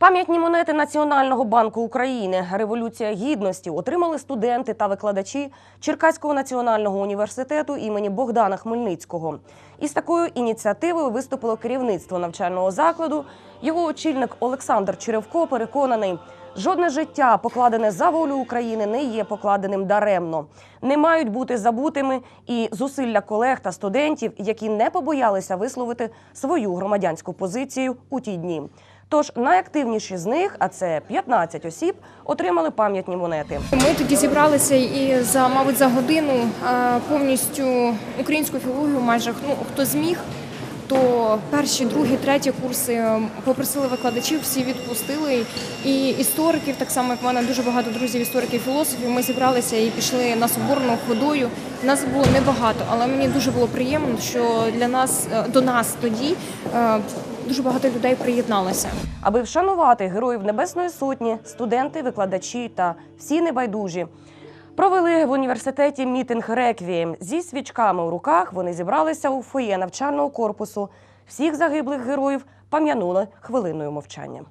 Пам'ятні монети Національного банку України Революція гідності отримали студенти та викладачі Черкаського національного університету імені Богдана Хмельницького. Із такою ініціативою виступило керівництво навчального закладу. Його очільник Олександр Черевко переконаний, жодне життя, покладене за волю України, не є покладеним даремно. Не мають бути забутими і зусилля колег та студентів, які не побоялися висловити свою громадянську позицію у ті дні. Тож найактивніші з них, а це 15 осіб, отримали пам'ятні монети. Ми тоді зібралися і за, мабуть, за годину повністю українську філологію, майже ну, хто зміг, то перші, другі, треті курси попросили викладачів, всі відпустили. І істориків, так само як в мене дуже багато друзів, істориків, філософів. Ми зібралися і пішли на соборну ходою. Нас було небагато, але мені дуже було приємно, що для нас е, до нас тоді е, дуже багато людей приєдналося. Аби вшанувати героїв Небесної Сотні, студенти, викладачі та всі небайдужі. Провели в університеті мітинг реквієм зі свічками у руках. Вони зібралися у фоє навчального корпусу. Всіх загиблих героїв пам'янули хвилиною мовчання.